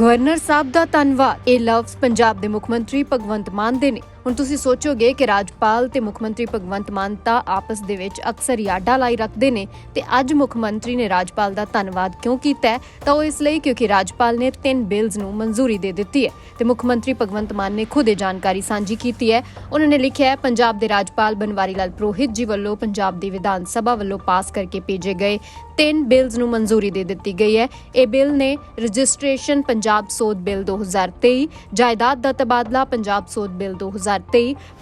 Governor ਸਾਹਿਬ ਦਾ ਧੰਨਵਾਦ। ਇਹ ਲਫ਼ਜ਼ ਪੰਜਾਬ ਦੇ ਮੁੱਖ ਮੰਤਰੀ ਭਗਵੰਤ ਮਾਨ ਦੇ ਨੇ। ਹੁਣ ਤੁਸੀਂ ਸੋਚੋਗੇ ਕਿ ਰਾਜਪਾਲ ਤੇ ਮੁੱਖ ਮੰਤਰੀ ਭਗਵੰਤ ਮਾਨ ਤਾਂ ਆਪਸ ਦੇ ਵਿੱਚ ਅਕਸਰ ਯਾਡਾ ਲਾਈ ਰੱਖਦੇ ਨੇ ਤੇ ਅੱਜ ਮੁੱਖ ਮੰਤਰੀ ਨੇ ਰਾਜਪਾਲ ਦਾ ਧੰਨਵਾਦ ਕਿਉਂ ਕੀਤਾ ਤਾਂ ਉਹ ਇਸ ਲਈ ਕਿਉਂਕਿ ਰਾਜਪਾਲ ਨੇ ਤਿੰਨ ਬਿਲਸ ਨੂੰ ਮਨਜ਼ੂਰੀ ਦੇ ਦਿੱਤੀ ਹੈ ਤੇ ਮੁੱਖ ਮੰਤਰੀ ਭਗਵੰਤ ਮਾਨ ਨੇ ਖੁਦ ਇਹ ਜਾਣਕਾਰੀ ਸਾਂਝੀ ਕੀਤੀ ਹੈ। ਉਹਨਾਂ ਨੇ ਲਿਖਿਆ ਹੈ, ਪੰਜਾਬ ਦੇ ਰਾਜਪਾਲ ਬਨਵਾਰੀ ਲਾਲ ਪ੍ਰੋਹਿਤ ਜੀ ਵੱਲੋਂ ਪੰਜਾਬ ਦੀ ਵਿਧਾਨ ਸਭਾ ਵੱਲੋਂ ਪਾਸ ਕਰਕੇ ਭੇਜੇ ਗਏ ਤਿੰਨ ਬਿੱਲਸ ਨੂੰ ਮਨਜ਼ੂਰੀ ਦੇ ਦਿੱਤੀ ਗਈ ਹੈ। ਇਹ ਬਿੱਲ ਨੇ ਰਜਿਸਟ੍ਰੇਸ਼ਨ ਪੰਜਾਬ ਸੋਧ ਬਿੱਲ 2023 ਜਾਇਦਾਦ ਦਾ ਤਬਾਦਲਾ ਪੰਜਾਬ ਸੋਧ ਬਿੱਲ 2023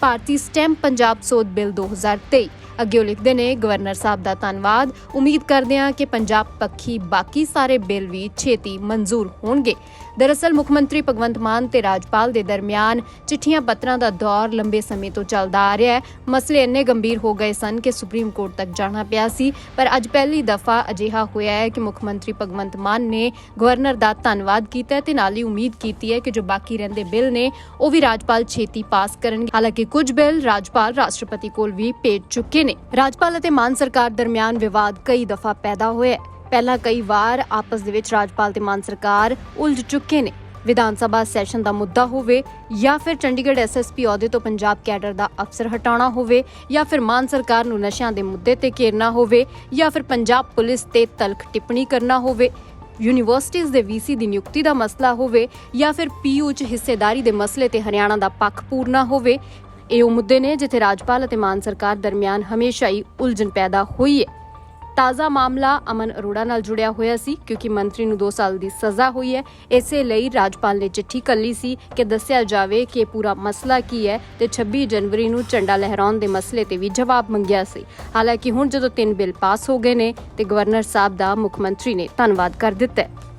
ਭਾਰਤੀ ਸਟੈਂਪ ਪੰਜਾਬ ਸੋਧ ਬਿੱਲ 2023 ਅੱਗੇ ਲਿਖਦੇ ਨੇ, ਗਵਰਨਰ ਸਾਹਿਬ ਦਾ ਧੰਨਵਾਦ। ਉਮੀਦ ਕਰਦੇ ਹਾਂ ਕਿ ਪੰਜਾਬ ਪੱਖੀ ਬਾਕੀ ਸਾਰੇ ਬਿੱਲ ਵੀ ਛੇਤੀ ਮਨਜ਼ੂਰ ਹੋਣਗੇ। ਦਰਅਸਲ, ਮੁੱਖ ਮੰਤਰੀ ਭਗਵੰਤ ਮਾਨ ਤੇ ਰਾਜਪਾਲ ਦੇ ਦਰਮਿਆਨ ਚਿੱਠੀਆਂ ਪੱਤਰਾਂ ਦਾ ਦੌਰ ਲੰਬੇ ਸਮੇਂ ਤੋਂ ਚੱਲਦਾ ਆ ਰਿਹਾ ਹੈ। ਮਸਲੇ ਇੰਨੇ ਗੰਭੀਰ ਹੋ ਗਏ ਸਨ ਕਿ ਸੁਪਰੀਮ ਕੋਰਟ ਤੱਕ ਜਾਣਾ ਪਿਆ ਸੀ, ਪਰ ਅੱਜ ਪਹਿਲੀ ਦਫਾ ਅਜਿਹਾ ਹੋਇਆ ਹੈ ਕਿ ਮੁੱਖ ਮੰਤਰੀ ਭਗਵੰਤ ਮਾਨ ਨੇ ਗਵਰਨਰ ਦਾ ਧੰਨਵਾਦ ਕੀਤਾ ਤੇ ਨਾਲ ਹੀ ਉਮੀਦ ਕੀਤੀ ਹੈ ਕਿ ਜੋ ਬਾਕੀ ਰਹਿੰਦੇ ਬਿੱਲ ਨੇ, ਉਹ ਵੀ ਰਾਜਪਾਲ ਛੇਤੀ ਪਾਸ ਕਰਨਗੇ। ਹਾਲਾਂਕਿ ਕੁਝ ਬਿੱਲ ਰਾਜਪਾਲ ਰਾਸ਼ਟਰਪਤੀ ਕੋਲ ਵੀ ਭੇਜ ਚੁੱਕੇ ਨੇ। ਰਾਜਪਾਲ ਅਤੇ ਮਾਨ ਸਰਕਾਰ ਦਰਮਿਆਨ ਵਿਵਾਦ ਕਈ ਦਫਾ ਪੈਦਾ ਹੋਇਆ ਹੈ। ਪਹਿਲਾਂ ਕਈ ਵਾਰ ਆਪਸ ਦੇ ਵਿੱਚ ਰਾਜਪਾਲ ਤੇ ਮਾਨ ਸਰਕਾਰ ਉਲਝ ਚੁੱਕੇ ਨੇ। ਵਿਧਾਨ ਸਭਾ ਸੈਸ਼ਨ ਦਾ ਮੁੱਦਾ ਹੋਵੇ ਜਾਂ ਫਿਰ ਚੰਡੀਗੜ੍ਹ ਐਸਐਸਪੀ ਅਹੁਦੇ ਤੋਂ ਪੰਜਾਬ ਕੈਡਰ ਦਾ ਅਫਸਰ ਹਟਾਉਣਾ ਹੋਵੇ ਜਾਂ ਫਿਰ ਮਾਨ ਸਰਕਾਰ ਨੂੰ ਨਸ਼ਿਆਂ ਦੇ ਮੁੱਦੇ ਤੇ ਘੇਰਨਾ ਹੋਵੇ ਜਾਂ ਫਿਰ ਪੰਜਾਬ ਪੁਲਿਸ ਤੇ ਤਲਖ ਟਿੱਪਣੀ ਕਰਨਾ ਹੋਵੇ ਯੂਨੀਵਰਸਿਟੀਆਂ ਦੇ ਵੀਸੀ ਦੀ ਨਿਯੁਕਤੀ ਦਾ ਮਸਲਾ ਹੋਵੇ ਜਾਂ ਫਿਰ ਪੀਯੂ ਚ ਹਿੱਸੇਦਾਰੀ ਦੇ ਮਸਲੇ ਤੇ ਹਰਿਆਣਾ ਦਾ ਪੱਖ ਪੂਰਨਾ ਹੋਵੇ, ਇਹ ਉਹ ਮੁੱਦੇ ਨੇ ਜਿੱਥੇ ਰਾਜਪਾਲ ਅਤੇ ਮਾਨ ਸਰਕਾਰ ਦਰਮਿਆਨ ਹਮੇਸ਼ਾ ਹੀ ਉਲਝਣ ਪੈਦਾ ਹੋਈ ਹੈ। ਤਾਜ਼ਾ ਮਾਮਲਾ ਅਮਨ ਅਰੋੜਾ ਨਾਲ ਜੁੜਿਆ ਹੋਇਆ ਸੀ, ਕਿਉਂਕਿ ਮੰਤਰੀ ਨੂੰ 2 ਸਾਲ ਦੀ ਸਜ਼ਾ ਹੋਈ ਹੈ। ਇਸੇ ਲਈ ਰਾਜਪਾਲ ਨੇ ਚਿੱਠੀ ਕੱਲੀ ਸੀ ਕਿ ਦੱਸਿਆ ਜਾਵੇ ਕਿ ਪੂਰਾ ਮਸਲਾ ਕੀ ਹੈ ਤੇ 26 ਜਨਵਰੀ ਨੂੰ ਝੰਡਾ ਲਹਿਰਾਉਣ ਦੇ ਮਸਲੇ ਤੇ ਵੀ ਜਵਾਬ ਮੰਗਿਆ ਸੀ। ਹਾਲਾਂਕਿ ਹੁਣ ਜਦੋਂ ਤਿੰਨ ਬਿੱਲ ਪਾਸ ਹੋ ਗਏ ਨੇ ਤੇ ਗਵਰਨਰ ਸਾਹਿਬ ਦਾ ਮੁੱਖ ਮੰਤਰੀ ਨੇ ਧੰਨਵਾਦ ਕਰ ਦਿੱਤਾ ਹੈ।